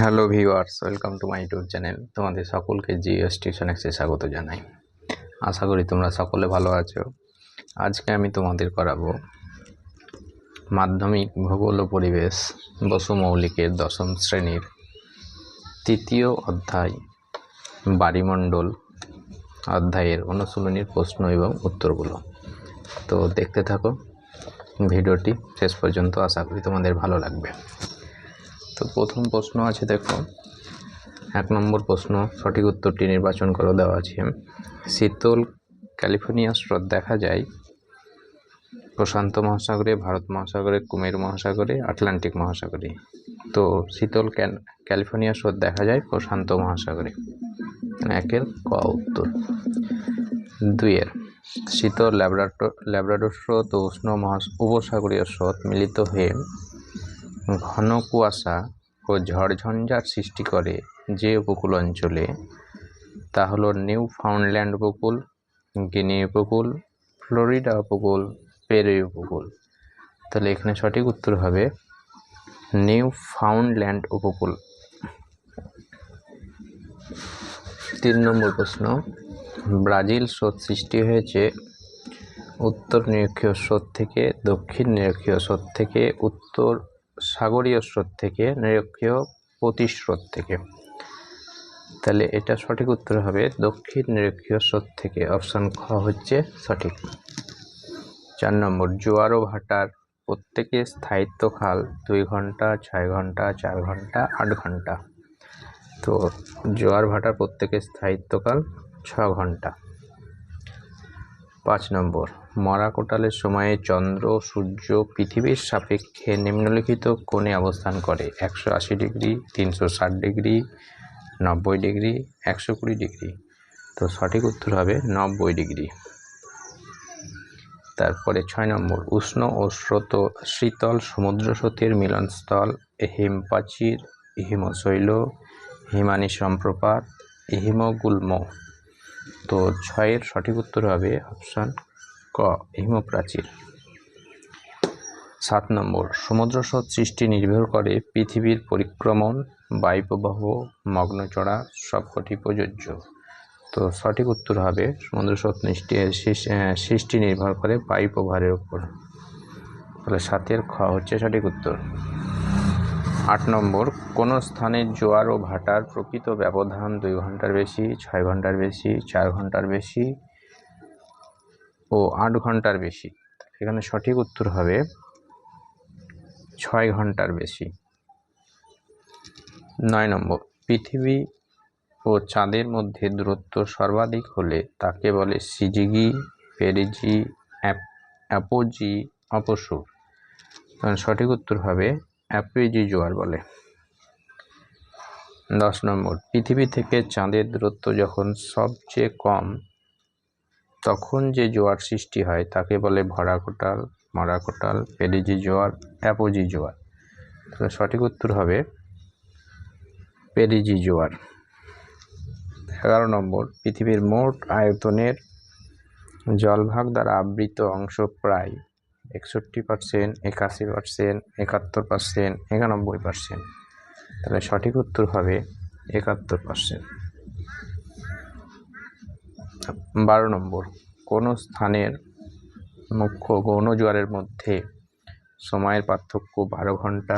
Hello viewers, welcome to my YouTube channel. তোমাদের সকলকে Jio station এক্সে স্বাগত জানাই। আশা করি তোমরা সকলে ভালো আছো। আজকে আমি তোমাদের করাবো মাধ্যমিক ভূগোল ও পরিবেশ, বসু মৌলিকের দশম শ্রেণির তৃতীয় অধ্যায় বাড়িমণ্ডল অধ্যায়ের অনুশীলনীর প্রশ্ন এবং উত্তরগুলো। তো দেখতে থাকো, ভিডিওটি শেষ পর্যন্ত। আশা করি তোমাদের ভালো লাগবে। তো প্রথম প্রশ্ন আছে, দেখো। এক নম্বর প্রশ্ন, সঠিক উত্তরটি নির্বাচন করে দেওয়া আছে। শীতল ক্যালিফোর্নিয়া স্রোত দেখা যায় প্রশান্ত মহাসাগরে, ভারত মহাসাগরে, কুমের মহাসাগরে, আটলান্টিক মহাসাগরে। তো শীতল ক্যালিফোর্নিয়া স্রোত দেখা যায় প্রশান্ত মহাসাগরে। একের ক উত্তর। দুইয়ের, শীতল ল্যাবরাটো, ল্যাব্রাডোর স্রোত ও উষ্ণ মহা উপসাগরীয় স্রোত মিলিত হয়ে ঘন কুয়াশা ও ঝড়ঝঞ্ঝার সৃষ্টি করে যে উপকূল অঞ্চলে, তা হলো নিউ ফাউন্ডল্যান্ড উপকূল গিনি উপকূল, ফ্লোরিডা উপকূল, পেরু উপকূল। তাহলে এখানে সঠিক উত্তর হবে নিউ ফাউন্ডল্যান্ড উপকূল। তিন নম্বর প্রশ্ন, ব্রাজিল স্রোত সৃষ্টি হয়েছে উত্তর নিরক্ষীয় স্রোত থেকে দক্ষিণ নিরক্ষীয় স্রোত থেকে উত্তর সাগরীয় স্রোত থেকে, নিরক্ষীয় প্রতিস্রোত থেকে। তাহলে এটা সঠিক উত্তর হবে দক্ষিণ নিরক্ষীয় স্রোত থেকে। অপশান খ হচ্ছে সঠিক। চার নম্বর, জোয়ার ভাটার প্রত্যেকে স্থায়িত্ব খাল দুই ঘণ্টা, ছয় ঘণ্টা, চার ঘণ্টা, আট ঘণ্টা। তো জোয়ার ভাটার প্রত্যেকের স্থায়িত্বকাল ছ ঘণ্টা। পাঁচ নম্বর। মরা কোটালের সময়ে চন্দ্র, সূর্য পৃথিবীর সাপেক্ষে নিম্নলিখিত কোণে অবস্থান করে। একশো আশি ডিগ্রি, তিনশো ষাট ডিগ্রি, নব্বই ডিগ্রি, একশো কুড়ি ডিগ্রি। তো সঠিক উত্তর হবে নব্বই ডিগ্রি। তারপরে ছয় নম্বর, উষ্ণ ও স্রোত, শীতল সমুদ্র স্রোতের মিলনস্থল হিমপ্রাচীর হিমশৈল হিমানি সম্প্রপাত হিমগুল্ম। তো ছয়ের সঠিক উত্তর হবে অপশান ক, হিমপ্রাচীর। সাত নম্বর, সমুদ্র স্রোত সৃষ্টি নির্ভর করে পৃথিবীর পরিক্রমণ, বায়ুপ্রবাহ মগ্নচড়া সবকটি প্রযোজ্য। তো সঠিক উত্তর হবে সমুদ্র স্রোত সৃষ্টি সৃষ- সৃষ্টি নির্ভর করে বায়ুপ্রবাহের উপর। তাহলে সাতের খ হচ্ছে সঠিক উত্তর। আট নম্বর, কোনো স্থানে জোয়ার ও ভাটার প্রকৃত ব্যবধান দুই ঘণ্টার বেশি, ছয় ঘণ্টার বেশি, চার ঘণ্টার বেশি ও আট ঘণ্টার বেশি। এখানে সঠিক উত্তর হবে ছয় ঘণ্টার বেশি। নয় নম্বর, পৃথিবী ও চাঁদের মধ্যে দূরত্ব সর্বাধিক হলে তাকে বলে সিজিগি, পেরিজি, অ্যাপ- অ্যাপোজি, অপসুর। সঠিক উত্তর হবে অ্যাপোজি জোয়ার বলে। দশ নম্বর, পৃথিবী থেকে চাঁদের দূরত্ব যখন সবচেয়ে কম, তখন যে জোয়ার সৃষ্টি হয় তাকে বলে ভরা কোটাল মরা কোটাল পেরিজি জোয়ার, অ্যাপোজি জোয়ার। তাহলে সঠিক উত্তর হবে পেরিজি জোয়ার। এগারো নম্বর, পৃথিবীর মোট আয়তনের জলভাগ দ্বারা আবৃত অংশ প্রায় একষট্টি পার্সেন্ট একাশি পার্সেন্ট একাত্তর পার্সেন্ট একানব্বই পার্সেন্ট তাহলে সঠিক উত্তর হবে একাত্তর পার্সেন্ট বারো নম্বর, কোনো স্থানের মুখ্য গৌণ জোয়ারের মধ্যে সময়ের পার্থক্য বারো ঘণ্টা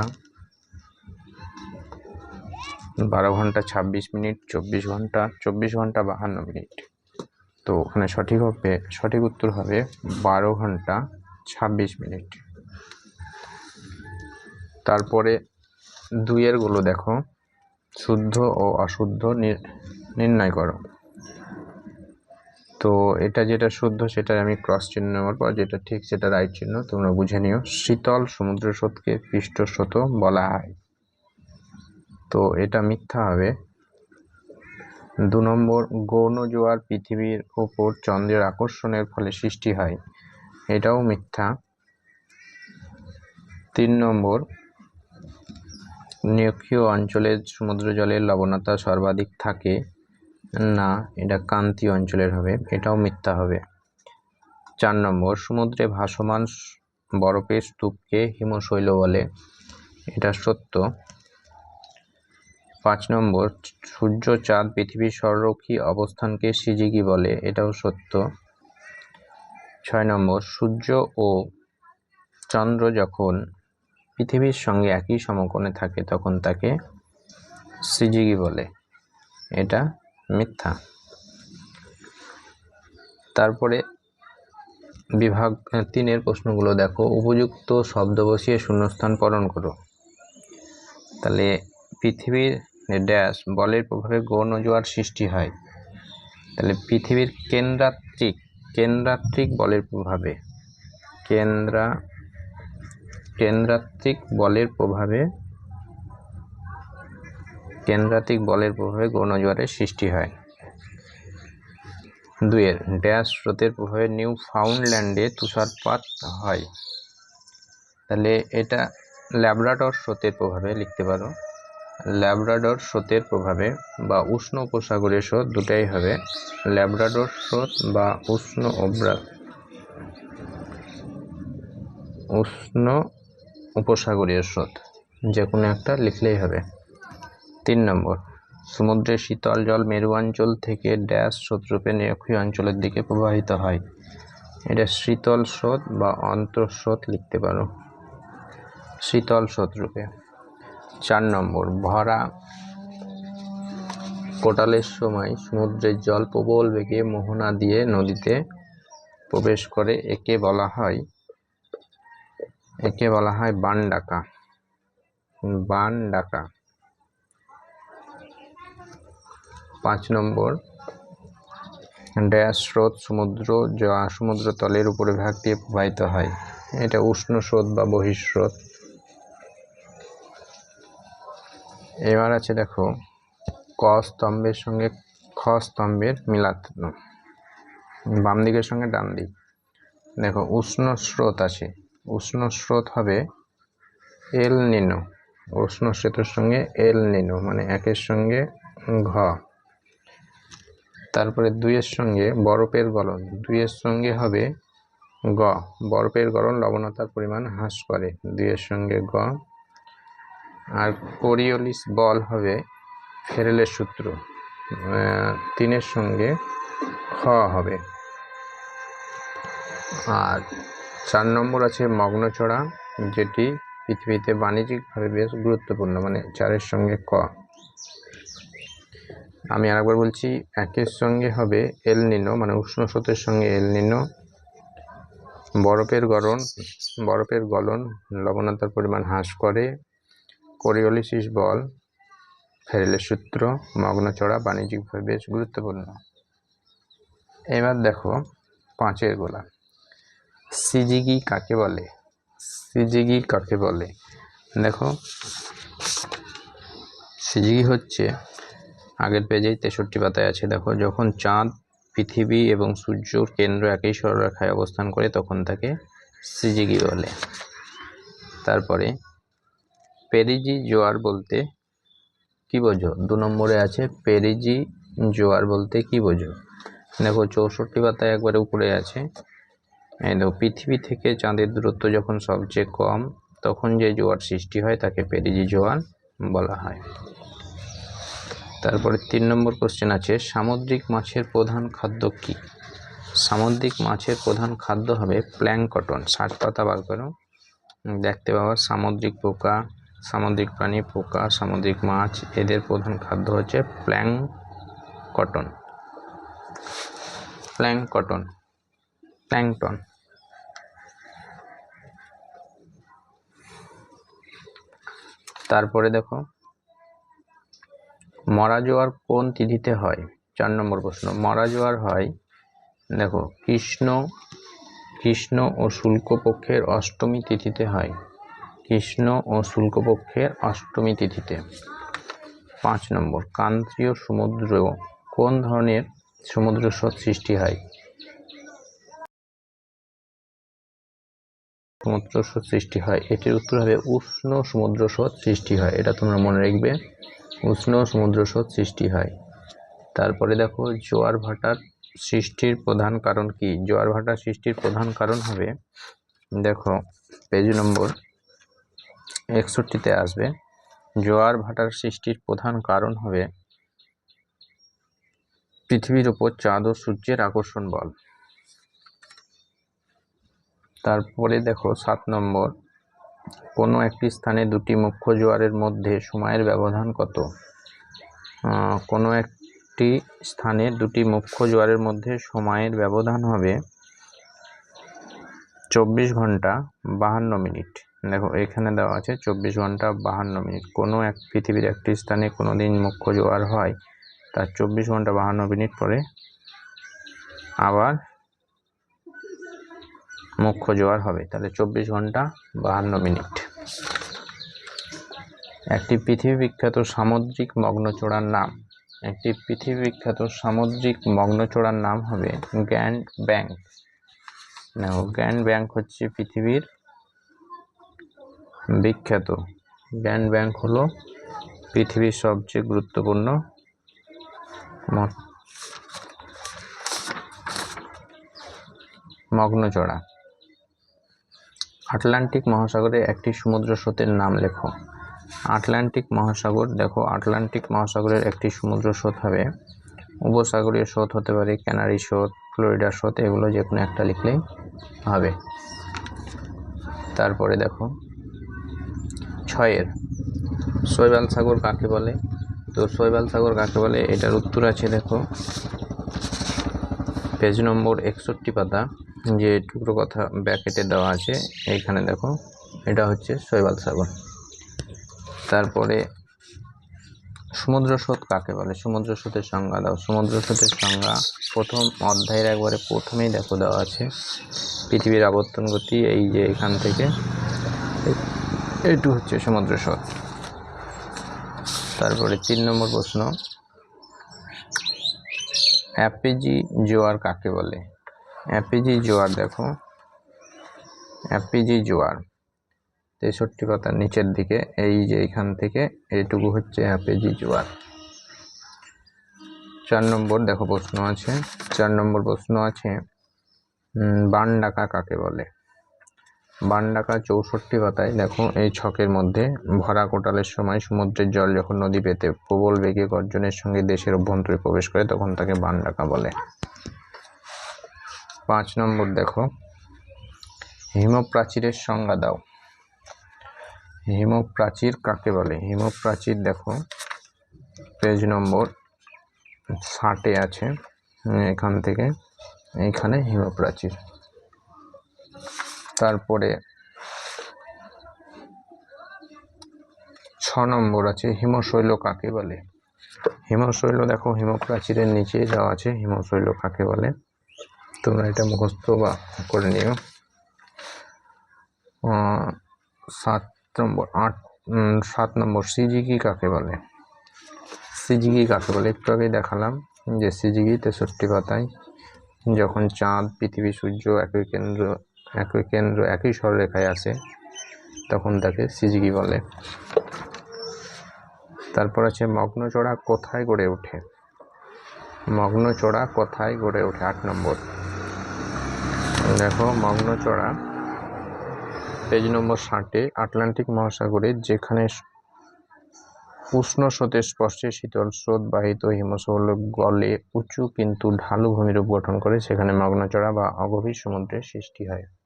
বারো ঘণ্টা ছাব্বিশ মিনিট, চব্বিশ ঘণ্টা চব্বিশ ঘণ্টা বাহান্ন মিনিট। তো ওখানে সঠিক হবে, সঠিক উত্তর হবে বারো ঘণ্টা ছাব্বিশ মিনিট। তারপরে দুইয়েরগুলো দেখো। শুদ্ধ ও অশুদ্ধ নির- নির্ণয় করো। তো এটা যেটা শুদ্ধ সেটা আমি ক্রস চিহ্ন নেওয়ার পর যেটা ঠিক সেটা রাইট চিহ্ন তোমরা বুঝে নিও। শীতল সমুদ্র স্রোতকে পৃষ্ঠস্রোত বলা হয়। তো এটা মিথ্যা হবে। দু নম্বর, গৌণ জোয়ার পৃথিবীর ওপর চন্দ্রের আকর্ষণের ফলে সৃষ্টি হয়। এটাও মিথ্যা। তিন নম্বর, নিরক্ষীয় অঞ্চলের সমুদ্র জলের লবণতা সর্বাধিক থাকে। না, এটা কান্তি অঞ্চলের হবে, এটাও মিথ্যা হবে। চার নম্বর, সমুদ্রে ভাসমান বরফের স্তূপকে হিমশৈল বলে, এটা সত্য। পাঁচ নম্বর, সূর্য চাঁদ পৃথিবীর সৌররক্ষী অবস্থানকে সিজিগি বলে, এটাও সত্য। ছয় নম্বর, সূর্য ও চন্দ্র যখন পৃথিবীর সঙ্গে একই সমকোণে থাকে, তখন তাকে সিজিগি বলে। এটা মিথ্যা। তারপরে বিভাগ তিনের প্রশ্নগুলো দেখো। উপযুক্ত শব্দ বসিয়ে শূন্যস্থান পূরণ করো। তাহলে পৃথিবীর ড্যাশ, বলের প্রভাবে গৌণ জোয়ার সৃষ্টি হয়। তাহলে পৃথিবীর কেন্দ্রাত্রিক কেন্দ্রাত্রিক বলের প্রভাবে। কেন্দ্রা কেন্দ্রাত্রিক বলের প্রভাবে কেন্দ্রাত্রিক বলের প্রভাবে গৌণ জোয়ারের সৃষ্টি হয়। দুইয়ের, ড্যাশ স্রোতের প্রভাবে নিউ ফাউন্ডল্যান্ডে তুষারপাত হয়। তাহলে এটা ল্যাব্রাডর স্রোতের প্রভাবে লিখতে পারো। ল্যাব্রাডর স্রোতের প্রভাবে বা উষ্ণ উপসাগরীয় স্রোত দুটাই হবে ল্যাব্রাডর স্রোত বা উষ্ণ অব্রা উষ্ণ উপসাগরীয় স্রোত। যে কোনো একটা লিখলেই হবে। তিন নম্বর, সমুদ্রের শীতল জল মেরু অঞ্চল থেকে ড্যাশ স্রোতরূপে নিরক্ষীয় অঞ্চলের দিকে প্রবাহিত হয়। এটা শীতল স্রোত বা অন্তঃস্রোত লিখতে পারো। শীতল স্রোতরূপে। চার নম্বর, ভরা কোটালের সময় সমুদ্রের জল প্রবল বেগে মোহনা দিয়ে নদীতে প্রবেশ করে, একে বলা হয়, একে বলা হয় বান ডাকা। বান ডাকা। পাঁচ নম্বর, ড্যাশ স্রোত সমুদ্র যা সমুদ্র তলের উপরে ভাগ দিয়ে প্রবাহিত হয়। এটা উষ্ণ স্রোত বা বহিঃস্রোত। এবার আছে দেখো, ক স্তম্ভের সঙ্গে খ স্তম্ভের মিলানো বাম দিকের সঙ্গে ডান দিক। দেখো, উষ্ণ স্রোত আছে। উষ্ণ স্রোত হবে এল নিনো। উষ্ণ স্রোতের সঙ্গে এল নিনো মানে একের সঙ্গে ঘ। তারপরে দুইয়ের সঙ্গে বরফের গলন। দুইয়ের সঙ্গে হবে গ। বরফের গলন লবণতার পরিমাণ হ্রাস করে। দুইয়ের সঙ্গে গ আর কোরিওলিস বল হবে ফেরেলের সূত্র তিনের সঙ্গে খ হবে। আর চার নম্বর আছে মগ্নচড়া যেটি পৃথিবীতে বাণিজ্যিকভাবে বেশ গুরুত্বপূর্ণ মানে চারের সঙ্গে ক। আমি আরেকবার বলছি, একের সঙ্গে হবে এল নিনো মানে উষ্ণ স্রোতের সঙ্গে এল নিনো। বরফের গলন বরফের গলন লবণতার পরিমাণ হ্রাস করে কোরিওলিসিস বল ফেরেলের সূত্র মগ্নচড়া বাণিজ্যিকভাবে বেশ গুরুত্বপূর্ণ। এবার দেখো পাঁচের গোলা। সিজিগি কাকে বলে? সিজিগি কাকে বলে? দেখো, সিজিগি হচ্ছে আগের পেজেই তেষট্টি পাতায় আছে। দেখো, যখন চাঁদ, পৃথিবী এবং সূর্যর কেন্দ্র একই সরলরেখায় অবস্থান করে, তখন তাকে সিজিগি বলে। তারপরে পেরিজি জোয়ার বলতে কি বোঝো? দু নম্বরে আছে পেরিজি জোয়ার বলতে কি বোঝো? দেখো চৌষট্টি পাতায় একবারে উপরে আছে। দেখো, পৃথিবী থেকে চাঁদের দূরত্ব যখন সবচেয়ে কম, তখন যে জোয়ার সৃষ্টি হয় তাকে পেরিজি জোয়ার বলা হয়। তারপরে তিন নম্বর কোশ্চেন আছে, সামুদ্রিক মাছের প্রধান খাদ্য কি? সামুদ্রিক মাছের প্রধান খাদ্য হবে প্ল্যাংকটন। ষাট পাতা বার করো। দেখতে পাওয়া সামুদ্রিক পোকা সামুদ্রিক প্রাণী, পোকা, সামুদ্রিক মাছ, এদের প্রধান খাদ্য হচ্ছে প্ল্যাং কটন। Plankton, plankton. তারপরে দেখো, মরা জোয়ার কোন তিথিতে হয়? চার নম্বর প্রশ্ন, মরা জোয়ার হয়, দেখো, কৃষ্ণ কৃষ্ণ ও শুল্কপক্ষের অষ্টমী তিথিতে হয়। কৃষ্ণ ও শুল্কপক্ষের অষ্টমী তিথিতে। পাঁচ নম্বর কান্তীয় সমুদ্র, কোন ধরনের সমুদ্র সৃষ্টি হয়? সমুদ্র সৃষ্টি হয়, এটির উত্তর হবে উষ্ণ সমুদ্র সৃষ্টি হয়। এটা তোমরা মনে রাখবে, উষ্ণ সমুদ্র সৃষ্টি হয়। তারপরে দেখো, জোয়ার ভাটার সৃষ্টির প্রধান কারণ কি? জোয়ার ভাটার সৃষ্টির প্রধান কারণ হবে, দেখো পেজ নম্বর একষট্টিতে আসবে। জোয়ার ভাটার সৃষ্টির প্রধান কারণ হবে পৃথিবীর উপর চাঁদ ও সূর্যের আকর্ষণ বল। তারপরে দেখো, সাত নম্বর। কোনো একটি স্থানে দুটি মুখ্য জোয়ারের মধ্যে সময়ের ব্যবধান কত? কোনো একটি স্থানে দুটি মুখ্য জোয়ারের মধ্যে সময়ের ব্যবধান হবে চব্বিশ ঘণ্টা বাহান্ন মিনিট। দেখো, এখানে দেওয়া আছে চব্বিশ ঘণ্টা বাহান্ন মিনিট। কোনো এক পৃথিবীর একটি স্থানে কোনো দিন মুখ্য জোয়ার হয়, তার চব্বিশ ঘণ্টা বাহান্ন মিনিট পরে আবার মুখ্য জোয়ার হবে, তাহলে চব্বিশ ঘণ্টা বাহান্ন মিনিট। একটি পৃথিবী বিখ্যাত সামুদ্রিক মগ্নচূড়ার নাম, একটি পৃথিবী বিখ্যাত সামুদ্রিক মগ্নচূড়ার নাম হবে গ্র্যান্ড ব্যাংক। দেখো, গ্র্যান্ড ব্যাংক হচ্ছে পৃথিবীর বিখ্যাত। গ্র্যান্ড ব্যাংক হলো পৃথিবীর সবচেয়ে গুরুত্বপূর্ণ মগ্নচড়া। আটলান্টিক মহাসাগরে একটি সমুদ্র স্রোতের নাম লেখো। আটলান্টিক মহাসাগর, দেখো, আটলান্টিক মহাসাগরের একটি সমুদ্র স্রোত হবে। উপসাগরীয় স্রোত হতে পারে ক্যানারি স্রোত, ফ্লোরিডা স্রোত, এগুলো যে কোনো একটা লিখলেই হবে। তারপরে দেখো ছয়ের। শৈবাল সাগর কাকে বলে? তো শৈবাল সাগর কাকে বলে? এটার উত্তর আছে, দেখো। পেজ নম্বর একষট্টি পাতা, যে টুকরো কথা ব্যাকেটে দেওয়া আছে, এইখানে দেখো, এটা হচ্ছে শৈবাল সাগর। তারপরে সমুদ্র স্রোত কাকে বলে? সমুদ্র স্রোতের সংজ্ঞা দাও। সমুদ্র স্রোতের সংজ্ঞা প্রথম অধ্যায়ের একবারে প্রথমেই দেখো দেওয়া আছে। পৃথিবীর আবর্তন গতি এই যে এখান থেকে এইটু হচ্ছে সমুদ্র স্রোত তারপরে তিন নম্বর প্রশ্ন। অ্যাপিজি জোয়ার কাকে বলে? অ্যাপিজি জোয়ার দেখো। অ্যাপিজি জোয়ার। তেষট্টি পাতার নিচের দিকে, এই যে এখান থেকে, এইটুকু হচ্ছে অ্যাপেজি জোয়ার। চার নম্বর দেখো প্রশ্ন আছে। চার নম্বর প্রশ্ন আছে বান ডাকা কাকে বলে? বান ডাকা চৌষট্টি পাতায়, দেখো, এই ছকের মধ্যে ভরা কোটালের সময় সমুদ্রের জল যখন নদী পেতে প্রবল বেগে গর্জনের সঙ্গে দেশের অভ্যন্তরে প্রবেশ করে, তখন তাকে বান ডাকা বলে। পাঁচ নম্বর, দেখো, হিমপ্রাচীরের সংজ্ঞা দাও। হিমপ্রাচীর কাকে বলে? হিমপ্রাচীর, দেখো, পেজ নম্বর ষাটে আছে, এখান থেকে এইখানে হিমপ্রাচীর। তারপরে ছ নম্বর আছে, হিমশৈল কাকে বলে? হিমশৈল দেখো, হিমপ্রাচীরের নিচে দেওয়া আছে, হিমশৈল কাকে বলে? তোমরা এটা মুখস্থ বা করে নিও। সাত নম্বর, আট সাত নম্বর সিজিকি কাকে বলে? সিজিকি কাকে বলে? একটু আগেই দেখালাম যে সিজিকি তেষট্টি পাতায় যখন চাঁদ, পৃথিবী, সূর্য একই কেন্দ্র একই কেন্দ্র, একই সরলরেখায় আসে তখন তাকে সিজিকি বলে। তারপর আছে মগ্নচড়া কোথায় গড়ে ওঠে? মগ্নচড়া কোথায় গড়ে ওঠে? আট নম্বর। দেখো মগ্নচড়া পেজ নম্বর ষাটে, আটলান্টিক মহাসাগরে যেখানে উষ্ণ স্রোতের স্পর্শে শীতল স্রোত বাহিত হিমশৈল গলে উঁচু কিন্তু ঢালু ভূমিরূপ গঠন করে, সেখানে মগ্নচড়া বা অগভীর সমুদ্রের সৃষ্টি হয়।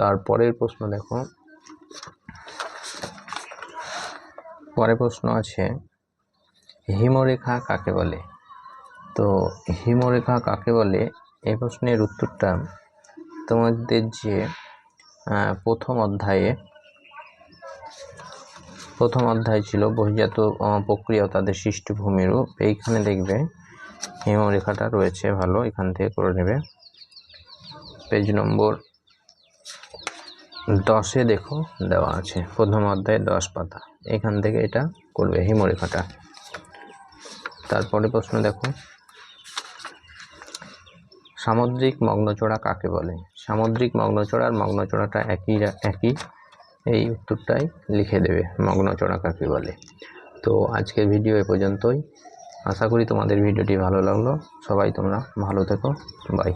তারপরের প্রশ্ন দেখো। পরের প্রশ্ন আছে, হিমরেখা কাকে বলে? তো হিমরেখা কাকে বলে? এই প্রশ্নের উত্তরটা তোমাদের যে প্রথম অধ্যায়ে, প্রথম অধ্যায় ছিল বহিজাত প্রক্রিয়া তাদের সৃষ্টি ভূমিরূপ এইখানে দেখবে হিমরেখাটা রয়েছে, ভালো, এখান থেকে করে নেবে। পেজ নম্বর দশে দেখো দেওয়া আছে। প্রথম অধ্যায়ে দশ পাতা। এখান থেকে এটা করবে হিমরেখাটা তারপরে প্রশ্ন দেখো। সামুদ্রিক মগ্নচড়া কাকে বলে? সামুদ্রিক মগ্নচড়া আর মগ্নচড়াটা একই একই। এই উত্তরটাই লিখে দেবে মগ্নচড়া কাকে বলে। তো আজকের ভিডিও এ পর্যন্তই। আশা করি তোমাদের ভিডিওটি ভালো লাগল। সবাই তোমরা ভালো থেকো। বাই